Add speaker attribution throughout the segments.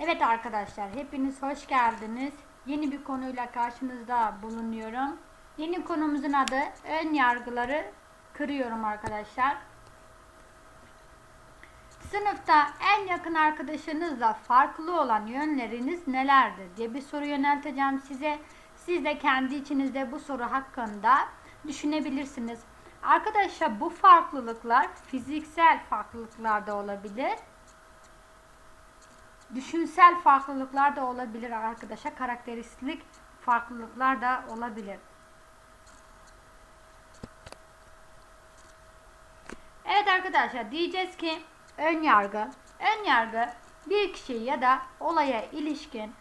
Speaker 1: Evet arkadaşlar hepiniz hoş geldiniz. Yeni bir konuyla karşınızda bulunuyorum. Yeni konumuzun adı ön yargıları kırıyorum arkadaşlar. Sınıfta en yakın arkadaşınızla farklı olan yönleriniz nelerdir diye bir soru yönelteceğim size. Siz de kendi içinizde bu soru hakkında düşünebilirsiniz. Arkadaşlar bu farklılıklar fiziksel farklılıklar da olabilir. Düşünsel farklılıklar da olabilir arkadaşlar. Karakteristik farklılıklar da olabilir. Evet arkadaşlar diyeceğiz ki ön yargı. Ön yargı bir kişi ya da olaya ilişkin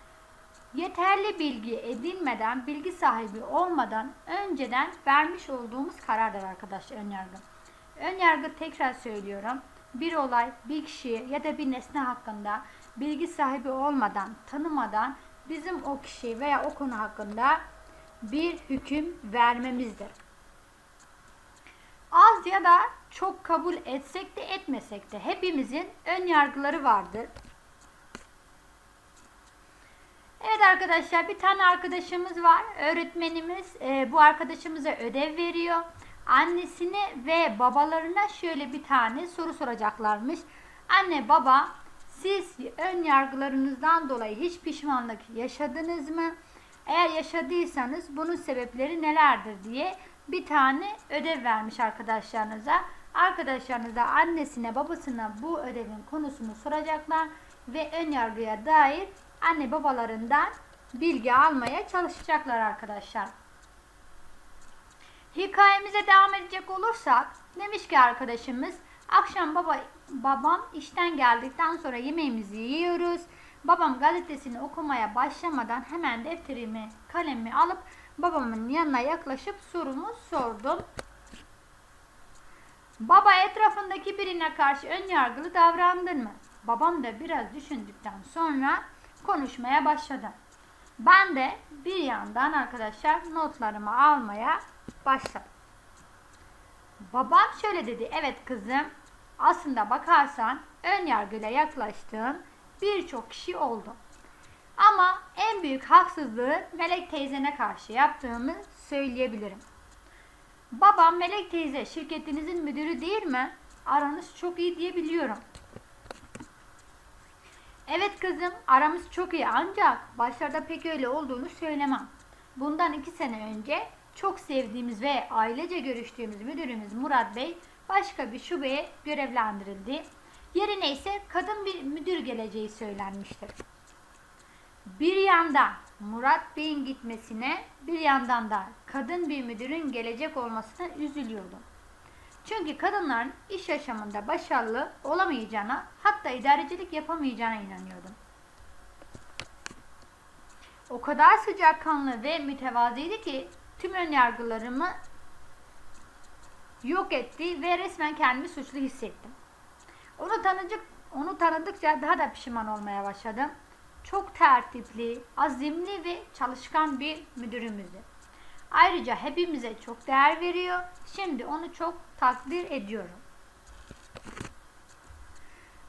Speaker 1: yeterli bilgi edinmeden, bilgi sahibi olmadan önceden vermiş olduğumuz karardır arkadaşlar ön yargı. Ön yargı tekrar söylüyorum. Bir olay, bir kişi ya da bir nesne hakkında bilgi sahibi olmadan, tanımadan bizim o kişi veya o konu hakkında bir hüküm vermemizdir. Az ya da çok kabul etsek de etmesek de hepimizin ön yargıları vardır. Evet arkadaşlar bir tane arkadaşımız var. Öğretmenimiz e, bu arkadaşımıza ödev veriyor. Annesine ve babalarına şöyle bir tane soru soracaklarmış. Anne baba siz ön yargılarınızdan dolayı hiç pişmanlık yaşadınız mı? Eğer yaşadıysanız bunun sebepleri nelerdir diye bir tane ödev vermiş arkadaşlarınıza. Arkadaşlarınız da annesine babasına bu ödevin konusunu soracaklar ve ön yargıya dair anne babalarından bilgi almaya çalışacaklar arkadaşlar. Hikayemize devam edecek olursak demiş ki arkadaşımız akşam baba babam işten geldikten sonra yemeğimizi yiyoruz. Babam gazetesini okumaya başlamadan hemen defterimi kalemimi alıp babamın yanına yaklaşıp sorumu sordum. Baba etrafındaki birine karşı ön yargılı davrandın mı? Babam da biraz düşündükten sonra konuşmaya başladı. Ben de bir yandan arkadaşlar notlarımı almaya başladım. Babam şöyle dedi. Evet kızım aslında bakarsan ön yargıyla yaklaştığım birçok kişi oldu. Ama en büyük haksızlığı Melek teyzene karşı yaptığımı söyleyebilirim. Babam Melek teyze şirketinizin müdürü değil mi? Aranız çok iyi diye biliyorum. Evet kızım aramız çok iyi ancak başlarda pek öyle olduğunu söylemem. Bundan iki sene önce çok sevdiğimiz ve ailece görüştüğümüz müdürümüz Murat Bey başka bir şubeye görevlendirildi. Yerine ise kadın bir müdür geleceği söylenmiştir. Bir yandan Murat Bey'in gitmesine bir yandan da kadın bir müdürün gelecek olmasına üzülüyordum. Çünkü kadınların iş yaşamında başarılı olamayacağına hatta idarecilik yapamayacağına inanıyordum. O kadar sıcakkanlı ve mütevazıydı ki tüm önyargılarımı yok etti ve resmen kendimi suçlu hissettim. Onu tanıcık, onu tanıdıkça daha da pişman olmaya başladım. Çok tertipli, azimli ve çalışkan bir müdürümüzdü. Ayrıca hepimize çok değer veriyor. Şimdi onu çok takdir ediyorum.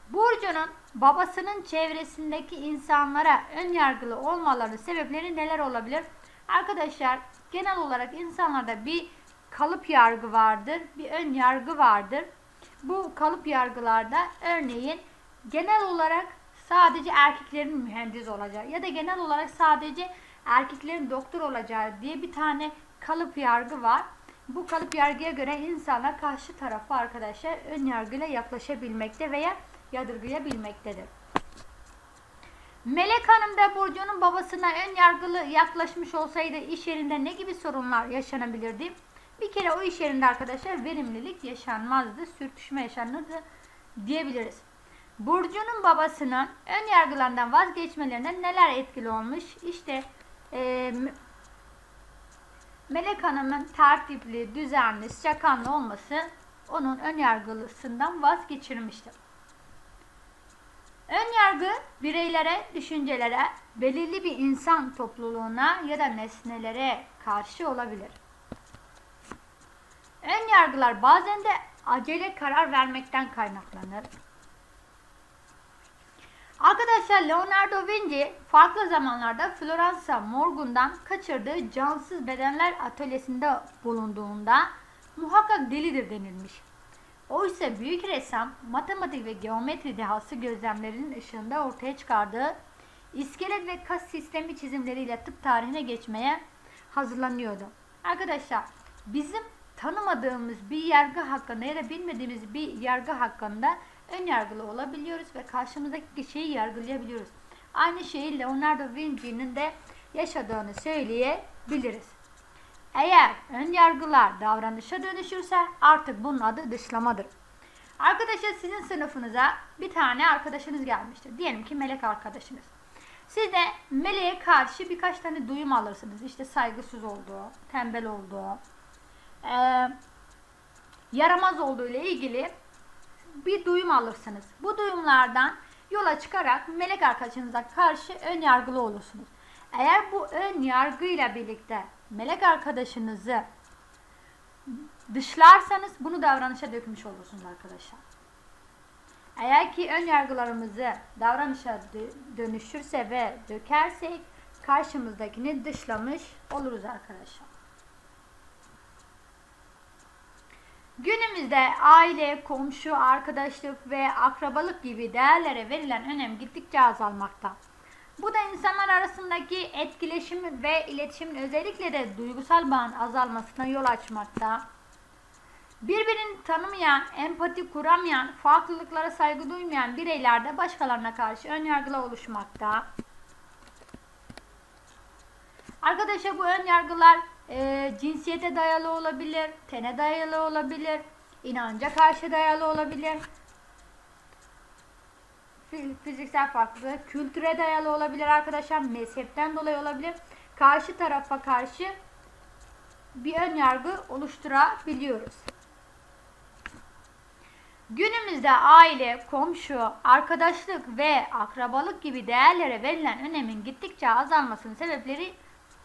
Speaker 1: Burcu'nun babasının çevresindeki insanlara ön yargılı olmaları sebepleri neler olabilir? Arkadaşlar genel olarak insanlarda bir kalıp yargı vardır, bir ön yargı vardır. Bu kalıp yargılarda örneğin genel olarak sadece erkeklerin mühendis olacağı ya da genel olarak sadece erkeklerin doktor olacağı diye bir tane kalıp yargı var. Bu kalıp yargıya göre insanlar karşı tarafa arkadaşlar ön yargıyla yaklaşabilmekte veya yadırgayabilmektedir. Melek Hanım da Burcu'nun babasına ön yargılı yaklaşmış olsaydı iş yerinde ne gibi sorunlar yaşanabilirdi? Bir kere o iş yerinde arkadaşlar verimlilik yaşanmazdı, sürtüşme yaşanırdı diyebiliriz. Burcu'nun babasının ön yargılarından vazgeçmelerine neler etkili olmuş? İşte e, Melek Hanım'ın tertipli, düzenli, sıcakkanlı olması onun ön yargılısından vazgeçirmiştir. Ön yargı bireylere, düşüncelere, belirli bir insan topluluğuna ya da nesnelere karşı olabilir. Ön yargılar bazen de acele karar vermekten kaynaklanır. Arkadaşlar Leonardo Vinci farklı zamanlarda Floransa morgundan kaçırdığı cansız bedenler atölyesinde bulunduğunda muhakkak delidir denilmiş. Oysa büyük ressam matematik ve geometri dehası gözlemlerinin ışığında ortaya çıkardığı iskelet ve kas sistemi çizimleriyle tıp tarihine geçmeye hazırlanıyordu. Arkadaşlar bizim tanımadığımız bir yargı hakkında ya da bilmediğimiz bir yargı hakkında ön yargılı olabiliyoruz ve karşımızdaki kişiyi yargılayabiliyoruz. Aynı şeyi Leonardo Vinci'nin de yaşadığını söyleyebiliriz. Eğer ön yargılar davranışa dönüşürse artık bunun adı dışlamadır. Arkadaşlar sizin sınıfınıza bir tane arkadaşınız gelmiştir. Diyelim ki melek arkadaşınız. Siz de meleğe karşı birkaç tane duyum alırsınız. İşte saygısız olduğu, tembel olduğu, e, yaramaz olduğu ile ilgili bir duyum alırsınız. Bu duyumlardan yola çıkarak melek arkadaşınıza karşı ön yargılı olursunuz. Eğer bu ön yargıyla birlikte melek arkadaşınızı dışlarsanız bunu davranışa dökmüş olursunuz arkadaşlar. Eğer ki ön yargılarımızı davranışa dönüşürse ve dökersek karşımızdakini dışlamış oluruz arkadaşlar. Günümüzde aile, komşu, arkadaşlık ve akrabalık gibi değerlere verilen önem gittikçe azalmakta. Bu da insanlar arasındaki etkileşim ve iletişimin özellikle de duygusal bağın azalmasına yol açmakta. Birbirini tanımayan, empati kuramayan, farklılıklara saygı duymayan bireylerde başkalarına karşı önyargılı oluşmakta. Arkadaşlar bu önyargılar e, cinsiyete dayalı olabilir, tene dayalı olabilir, inanca karşı dayalı olabilir, fiziksel farklılık, kültüre dayalı olabilir arkadaşlar, mezhepten dolayı olabilir. Karşı tarafa karşı bir ön yargı oluşturabiliyoruz. Günümüzde aile, komşu, arkadaşlık ve akrabalık gibi değerlere verilen önemin gittikçe azalmasının sebepleri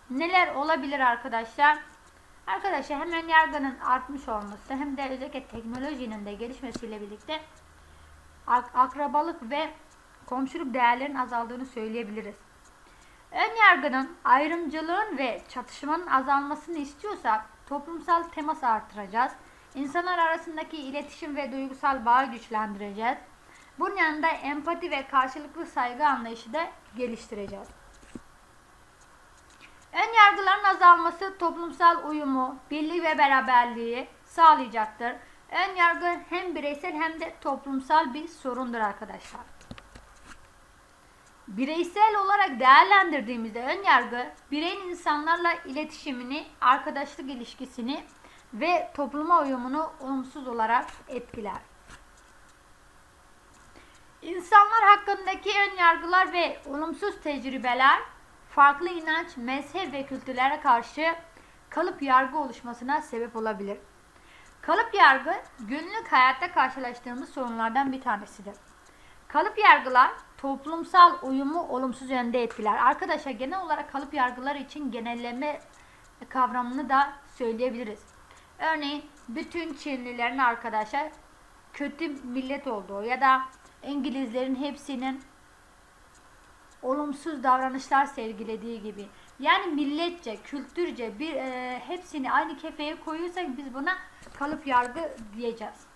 Speaker 1: neler olabilir arkadaşlar? Arkadaşlar hem yargının artmış olması hem de özellikle teknolojinin de gelişmesiyle birlikte akrabalık ve komşuluk değerlerin azaldığını söyleyebiliriz. Ön yargının, ayrımcılığın ve çatışmanın azalmasını istiyorsak toplumsal temas artıracağız. İnsanlar arasındaki iletişim ve duygusal bağı güçlendireceğiz. Bunun yanında empati ve karşılıklı saygı anlayışı da geliştireceğiz. Ön yargıların azalması toplumsal uyumu, birliği ve beraberliği sağlayacaktır. Ön yargı hem bireysel hem de toplumsal bir sorundur arkadaşlar. Bireysel olarak değerlendirdiğimizde ön yargı bireyin insanlarla iletişimini, arkadaşlık ilişkisini ve topluma uyumunu olumsuz olarak etkiler. İnsanlar hakkındaki ön yargılar ve olumsuz tecrübeler farklı inanç, mezhep ve kültürlere karşı kalıp yargı oluşmasına sebep olabilir. Kalıp yargı günlük hayatta karşılaştığımız sorunlardan bir tanesidir. Kalıp yargılar toplumsal uyumu olumsuz yönde etkiler. Arkadaşlar genel olarak kalıp yargılar için genelleme kavramını da söyleyebiliriz. Örneğin bütün Çinlilerin arkadaşlar kötü millet olduğu ya da İngilizlerin hepsinin olumsuz davranışlar sergilediği gibi. Yani milletçe, kültürce bir e, hepsini aynı kefeye koyuyorsak biz buna kalıp yargı diyeceğiz.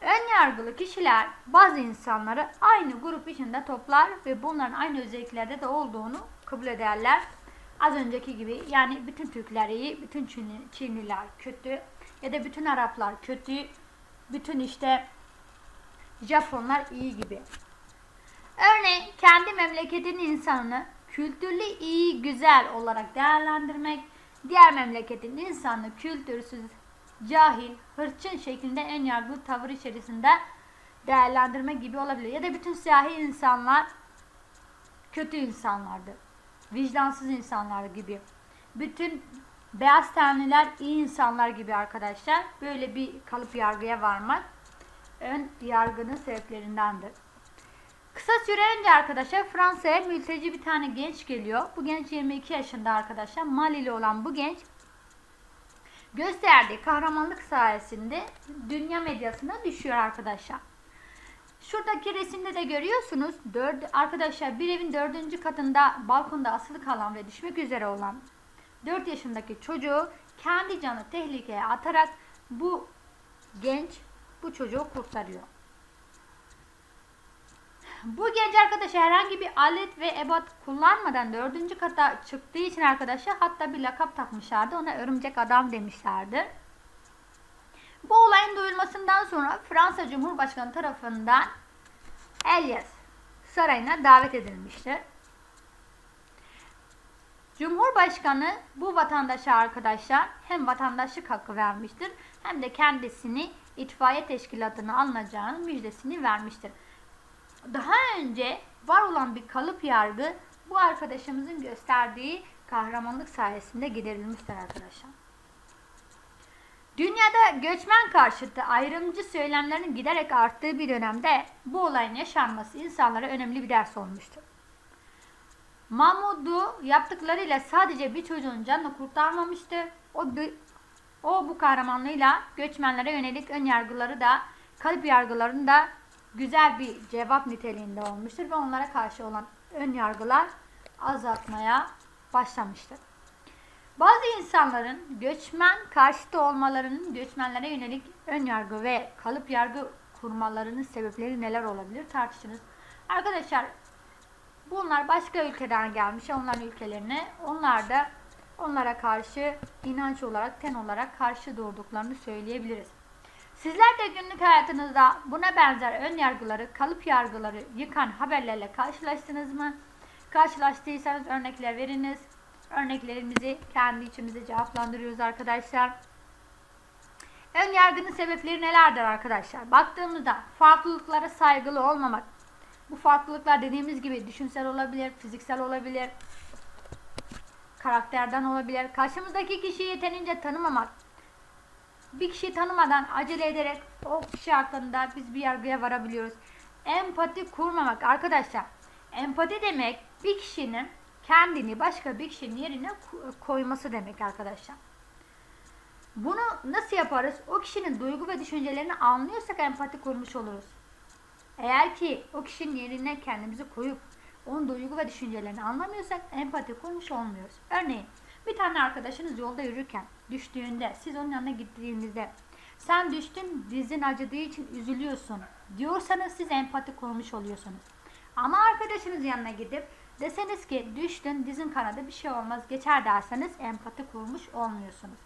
Speaker 1: Ön yargılı kişiler bazı insanları aynı grup içinde toplar ve bunların aynı özelliklerde de olduğunu kabul ederler. Az önceki gibi yani bütün Türkler iyi, bütün Çinli, Çinliler kötü ya da bütün Araplar kötü, bütün işte Japonlar iyi gibi. Örneğin kendi memleketinin insanını kültürlü, iyi, güzel olarak değerlendirmek, diğer memleketin insanını kültürsüz, cahil, hırçın şeklinde en yargılı tavır içerisinde değerlendirme gibi olabilir. Ya da bütün siyahi insanlar kötü insanlardır. Vicdansız insanlar gibi. Bütün beyaz tenliler iyi insanlar gibi arkadaşlar. Böyle bir kalıp yargıya varmak ön yargının sebeplerindendir. Kısa süre önce arkadaşlar Fransa'ya mülteci bir tane genç geliyor. Bu genç 22 yaşında arkadaşlar. Malili olan bu genç gösterdiği kahramanlık sayesinde dünya medyasına düşüyor arkadaşlar. Şuradaki resimde de görüyorsunuz. Dört, arkadaşlar bir evin dördüncü katında balkonda asılı kalan ve düşmek üzere olan 4 yaşındaki çocuğu kendi canı tehlikeye atarak bu genç bu çocuğu kurtarıyor. Bu genç arkadaş herhangi bir alet ve ebat kullanmadan dördüncü kata çıktığı için arkadaşlar hatta bir lakap takmışlardı. Ona örümcek adam demişlerdi. Bu olayın duyulmasından sonra Fransa Cumhurbaşkanı tarafından Elias sarayına davet edilmiştir. Cumhurbaşkanı bu vatandaşa arkadaşlar hem vatandaşlık hakkı vermiştir hem de kendisini itfaiye teşkilatına alınacağını müjdesini vermiştir. Daha önce var olan bir kalıp yargı bu arkadaşımızın gösterdiği kahramanlık sayesinde giderilmiştir arkadaşlar. Dünyada göçmen karşıtı ayrımcı söylemlerin giderek arttığı bir dönemde bu olayın yaşanması insanlara önemli bir ders olmuştur. Mahmud'u yaptıklarıyla sadece bir çocuğun canını kurtarmamıştı. O, o bu kahramanlığıyla göçmenlere yönelik ön yargıları da kalıp yargılarını da güzel bir cevap niteliğinde olmuştur ve onlara karşı olan ön yargılar azaltmaya başlamıştır. Bazı insanların göçmen karşıtı olmalarının göçmenlere yönelik ön yargı ve kalıp yargı kurmalarının sebepleri neler olabilir tartışınız. Arkadaşlar bunlar başka ülkeden gelmiş onların ülkelerine onlar da onlara karşı inanç olarak ten olarak karşı durduklarını söyleyebiliriz. Sizler de günlük hayatınızda buna benzer ön yargıları, kalıp yargıları yıkan haberlerle karşılaştınız mı? Karşılaştıysanız örnekler veriniz. Örneklerimizi kendi içimizde cevaplandırıyoruz arkadaşlar. Ön yargının sebepleri nelerdir arkadaşlar? Baktığımızda farklılıklara saygılı olmamak. Bu farklılıklar dediğimiz gibi düşünsel olabilir, fiziksel olabilir, karakterden olabilir. Karşımızdaki kişiyi yeterince tanımamak. Bir kişiyi tanımadan acele ederek o kişi hakkında biz bir yargıya varabiliyoruz. Empati kurmamak arkadaşlar. Empati demek bir kişinin kendini başka bir kişinin yerine koyması demek arkadaşlar. Bunu nasıl yaparız? O kişinin duygu ve düşüncelerini anlıyorsak empati kurmuş oluruz. Eğer ki o kişinin yerine kendimizi koyup onun duygu ve düşüncelerini anlamıyorsak empati kurmuş olmuyoruz. Örneğin bir tane arkadaşınız yolda yürürken düştüğünde siz onun yanına gittiğinizde sen düştün dizin acıdığı için üzülüyorsun diyorsanız siz empati kurmuş oluyorsunuz. Ama arkadaşınız yanına gidip deseniz ki düştün dizin kanadı bir şey olmaz geçer derseniz empati kurmuş olmuyorsunuz.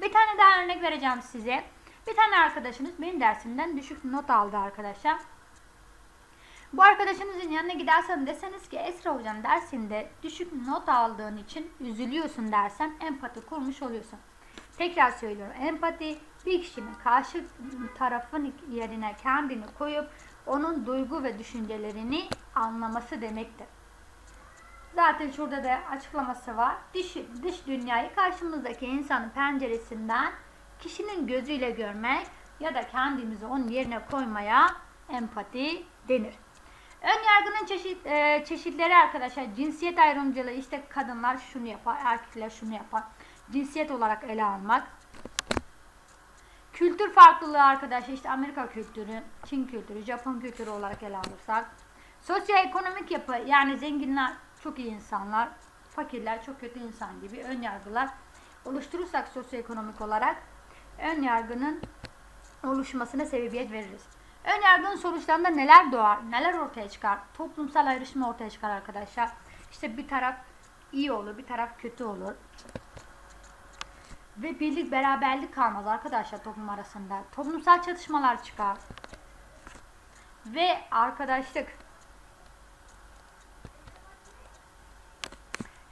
Speaker 1: Bir tane daha örnek vereceğim size. Bir tane arkadaşınız benim dersimden düşük not aldı arkadaşlar. Bu arkadaşınızın yanına gidersen deseniz ki Esra hocam dersinde düşük not aldığın için üzülüyorsun dersen empati kurmuş oluyorsun. Tekrar söylüyorum. Empati bir kişinin karşı tarafın yerine kendini koyup onun duygu ve düşüncelerini anlaması demektir. Zaten şurada da açıklaması var. Dış, dış dünyayı karşımızdaki insanın penceresinden kişinin gözüyle görmek ya da kendimizi onun yerine koymaya empati denir. Ön yargının çeşit, e, çeşitleri arkadaşlar cinsiyet ayrımcılığı işte kadınlar şunu yapar, erkekler şunu yapar. Cinsiyet olarak ele almak. Kültür farklılığı arkadaşlar işte Amerika kültürü, Çin kültürü, Japon kültürü olarak ele alırsak. Sosyoekonomik yapı yani zenginler çok iyi insanlar, fakirler çok kötü insan gibi ön yargılar oluşturursak sosyoekonomik olarak ön yargının oluşmasına sebebiyet veririz. Ön yargının sonuçlarında neler doğar, neler ortaya çıkar? Toplumsal ayrışma ortaya çıkar arkadaşlar. İşte bir taraf iyi olur, bir taraf kötü olur. Ve birlik beraberlik kalmaz arkadaşlar toplum arasında. Toplumsal çatışmalar çıkar. Ve arkadaşlık.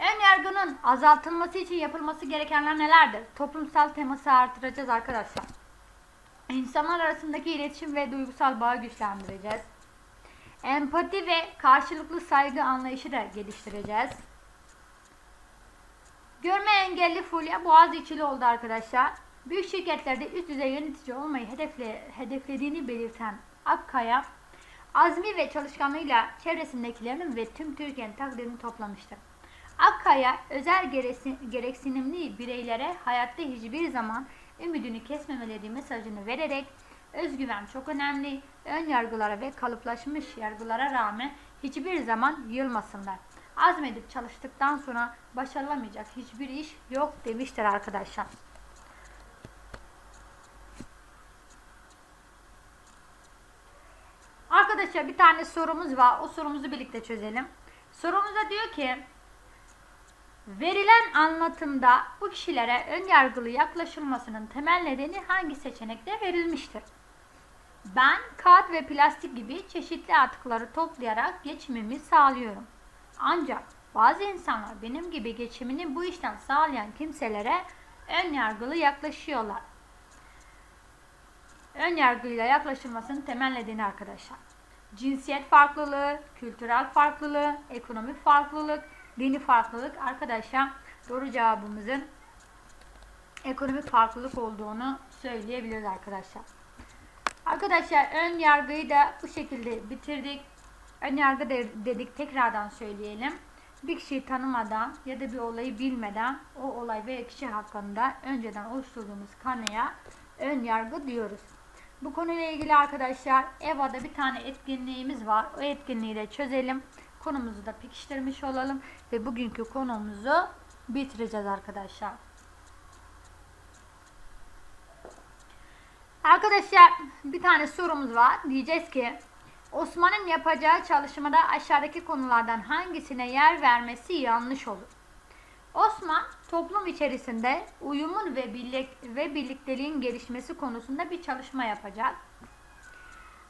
Speaker 1: Ön yargının azaltılması için yapılması gerekenler nelerdir? Toplumsal teması artıracağız arkadaşlar. İnsanlar arasındaki iletişim ve duygusal bağı güçlendireceğiz. Empati ve karşılıklı saygı anlayışı da geliştireceğiz. Görme engelli Fulya Boğaziçi'li oldu arkadaşlar. Büyük şirketlerde üst düzey yönetici olmayı hedefle, hedeflediğini belirten Akkaya, azmi ve çalışkanlığıyla çevresindekilerin ve tüm Türkiye'nin takdirini toplamıştır. Akkaya, özel gereksinimli bireylere hayatta hiçbir zaman ümidini kesmemeleri mesajını vererek Özgüven çok önemli. Ön yargılara ve kalıplaşmış yargılara rağmen hiçbir zaman yılmasınlar. Azmedip çalıştıktan sonra başarılamayacak hiçbir iş yok demiştir arkadaşlar. Arkadaşlar bir tane sorumuz var. O sorumuzu birlikte çözelim. Sorumuzda diyor ki Verilen anlatımda bu kişilere ön yargılı yaklaşılmasının temel nedeni hangi seçenekte verilmiştir? Ben kağıt ve plastik gibi çeşitli atıkları toplayarak geçimimi sağlıyorum. Ancak bazı insanlar benim gibi geçimini bu işten sağlayan kimselere ön yargılı yaklaşıyorlar. Ön yargıyla yaklaşılmasının temel nedeni arkadaşlar. Cinsiyet farklılığı, kültürel farklılığı, ekonomik farklılık, dini farklılık arkadaşlar doğru cevabımızın ekonomik farklılık olduğunu söyleyebiliriz arkadaşlar. Arkadaşlar ön yargıyı da bu şekilde bitirdik. Ön yargı de- dedik tekrardan söyleyelim. Bir kişiyi tanımadan ya da bir olayı bilmeden o olay veya kişi hakkında önceden oluşturduğumuz kanıya ön yargı diyoruz. Bu konuyla ilgili arkadaşlar EVA'da bir tane etkinliğimiz var. O etkinliği de çözelim. Konumuzu da pekiştirmiş olalım ve bugünkü konumuzu bitireceğiz arkadaşlar. Arkadaşlar bir tane sorumuz var. Diyeceğiz ki Osman'ın yapacağı çalışmada aşağıdaki konulardan hangisine yer vermesi yanlış olur? Osman toplum içerisinde uyumun ve birlik ve birlikteliğin gelişmesi konusunda bir çalışma yapacak.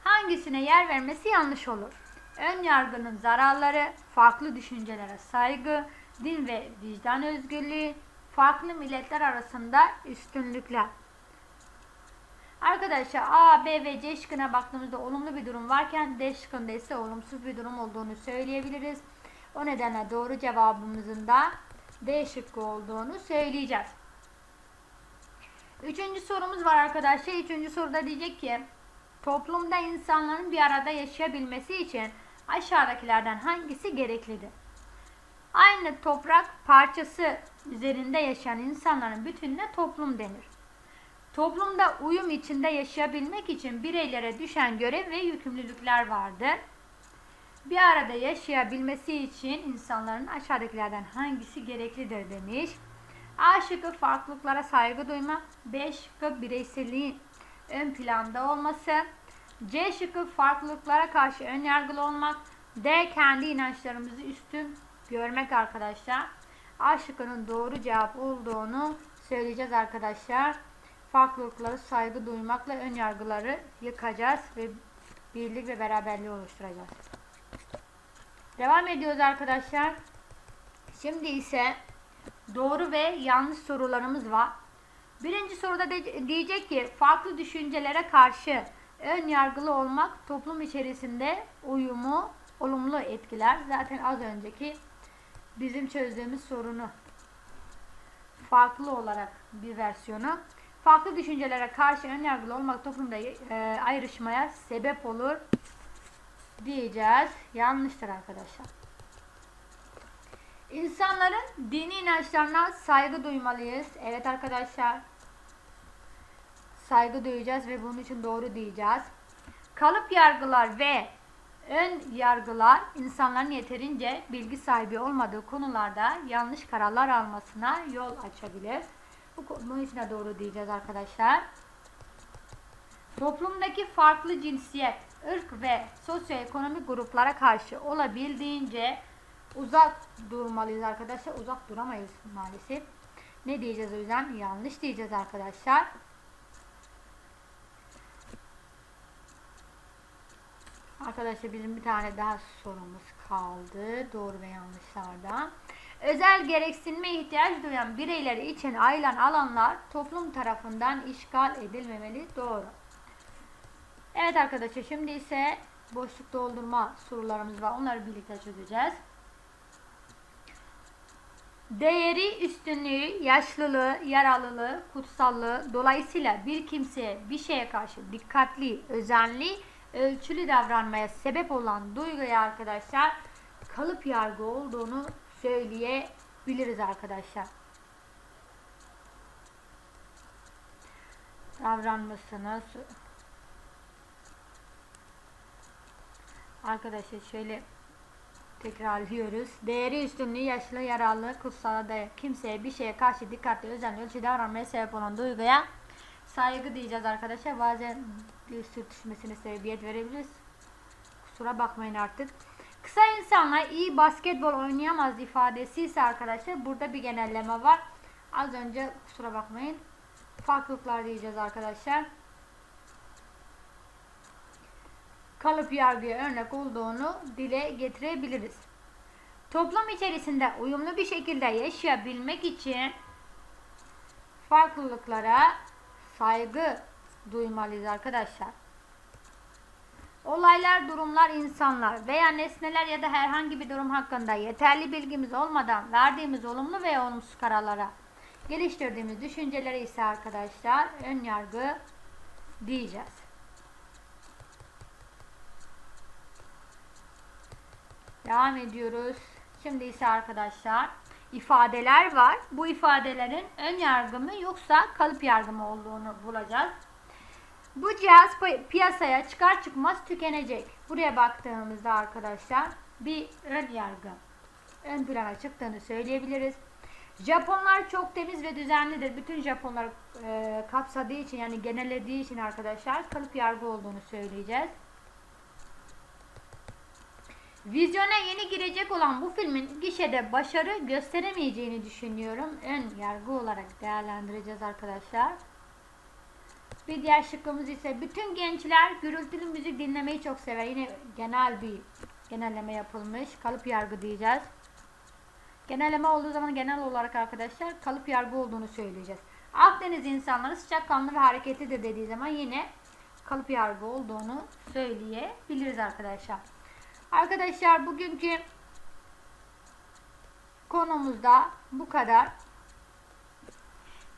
Speaker 1: Hangisine yer vermesi yanlış olur? Ön yargının zararları, farklı düşüncelere saygı, din ve vicdan özgürlüğü, farklı milletler arasında üstünlükler. Arkadaşlar A, B ve C şıkkına baktığımızda olumlu bir durum varken D şıkkında ise olumsuz bir durum olduğunu söyleyebiliriz. O nedenle doğru cevabımızın da D şıkkı olduğunu söyleyeceğiz. Üçüncü sorumuz var arkadaşlar. Üçüncü soruda diyecek ki toplumda insanların bir arada yaşayabilmesi için aşağıdakilerden hangisi gereklidir? Aynı toprak parçası üzerinde yaşayan insanların bütününe toplum denir. Toplumda uyum içinde yaşayabilmek için bireylere düşen görev ve yükümlülükler vardır. Bir arada yaşayabilmesi için insanların aşağıdakilerden hangisi gereklidir demiş. A şıkkı farklılıklara saygı duyma. B şıkkı bireyselliğin ön planda olması. C şıkkı farklılıklara karşı ön yargılı olmak. D kendi inançlarımızı üstün görmek arkadaşlar. A şıkkının doğru cevap olduğunu söyleyeceğiz arkadaşlar. Farklılıklara saygı duymakla ön yargıları yıkacağız ve birlik ve beraberliği oluşturacağız. Devam ediyoruz arkadaşlar. Şimdi ise doğru ve yanlış sorularımız var. Birinci soruda diyecek ki farklı düşüncelere karşı ön yargılı olmak toplum içerisinde uyumu olumlu etkiler. Zaten az önceki bizim çözdüğümüz sorunu farklı olarak bir versiyonu. Farklı düşüncelere karşı ön yargılı olmak toplumda e, ayrışmaya sebep olur diyeceğiz. Yanlıştır arkadaşlar. İnsanların dini inançlarına saygı duymalıyız. Evet arkadaşlar. Saygı duyacağız ve bunun için doğru diyeceğiz. Kalıp yargılar ve ön yargılar insanların yeterince bilgi sahibi olmadığı konularda yanlış kararlar almasına yol açabilir. Bu bunun için de doğru diyeceğiz arkadaşlar. Toplumdaki farklı cinsiyet, ırk ve sosyoekonomik gruplara karşı olabildiğince uzak durmalıyız arkadaşlar. Uzak duramayız maalesef. Ne diyeceğiz o yüzden? Yanlış diyeceğiz arkadaşlar. Arkadaşlar bizim bir tane daha sorumuz kaldı. Doğru ve yanlışlardan. Özel gereksinme ihtiyaç duyan bireyler için ayrılan alanlar toplum tarafından işgal edilmemeli. Doğru. Evet arkadaşlar şimdi ise boşluk doldurma sorularımız var. Onları birlikte çözeceğiz. Değeri, üstünlüğü, yaşlılığı, yaralılığı, kutsallığı dolayısıyla bir kimseye bir şeye karşı dikkatli, özenli, ölçülü davranmaya sebep olan duyguya arkadaşlar kalıp yargı olduğunu söyleyebiliriz arkadaşlar. Davranmasını arkadaşlar şöyle tekrarlıyoruz. Değeri üstünlüğü, yaşlı, yaralı, kutsala dayak, kimseye bir şeye karşı dikkatli, özenli, ölçü davranmaya sebep olan duyguya saygı diyeceğiz arkadaşlar. Bazen bir sürtüşmesine sebebiyet verebiliriz. Kusura bakmayın artık. Kısa insanlar iyi basketbol oynayamaz ifadesi ise arkadaşlar burada bir genelleme var. Az önce kusura bakmayın. Farklılıklar diyeceğiz arkadaşlar. Kalıp yargıya örnek olduğunu dile getirebiliriz. Toplum içerisinde uyumlu bir şekilde yaşayabilmek için farklılıklara saygı duymalıyız arkadaşlar. Olaylar, durumlar, insanlar veya nesneler ya da herhangi bir durum hakkında yeterli bilgimiz olmadan verdiğimiz olumlu veya olumsuz kararlara geliştirdiğimiz düşüncelere ise arkadaşlar ön yargı diyeceğiz. Devam ediyoruz. Şimdi ise arkadaşlar ifadeler var. Bu ifadelerin ön yargı mı yoksa kalıp yargı mı olduğunu bulacağız. Bu cihaz pi- piyasaya çıkar çıkmaz tükenecek. Buraya baktığımızda arkadaşlar bir ön yargı ön plana çıktığını söyleyebiliriz. Japonlar çok temiz ve düzenlidir. Bütün Japonlar e, kapsadığı için yani genellediği için arkadaşlar kalıp yargı olduğunu söyleyeceğiz. Vizyona yeni girecek olan bu filmin gişede başarı gösteremeyeceğini düşünüyorum. Ön yargı olarak değerlendireceğiz arkadaşlar. Bir diğer şıkkımız ise bütün gençler gürültülü müzik dinlemeyi çok sever. Yine genel bir genelleme yapılmış. Kalıp yargı diyeceğiz. Genelleme olduğu zaman genel olarak arkadaşlar kalıp yargı olduğunu söyleyeceğiz. Akdeniz insanları sıcakkanlı ve hareketlidir dediği zaman yine kalıp yargı olduğunu söyleyebiliriz arkadaşlar. Arkadaşlar bugünkü konumuzda bu kadar.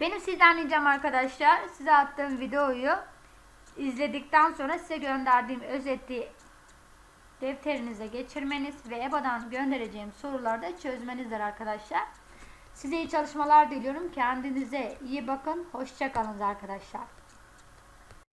Speaker 1: Benim sizden ricam arkadaşlar size attığım videoyu izledikten sonra size gönderdiğim özeti defterinize geçirmeniz ve EBA'dan göndereceğim soruları da çözmenizdir arkadaşlar. Size iyi çalışmalar diliyorum. Kendinize iyi bakın. Hoşçakalın arkadaşlar.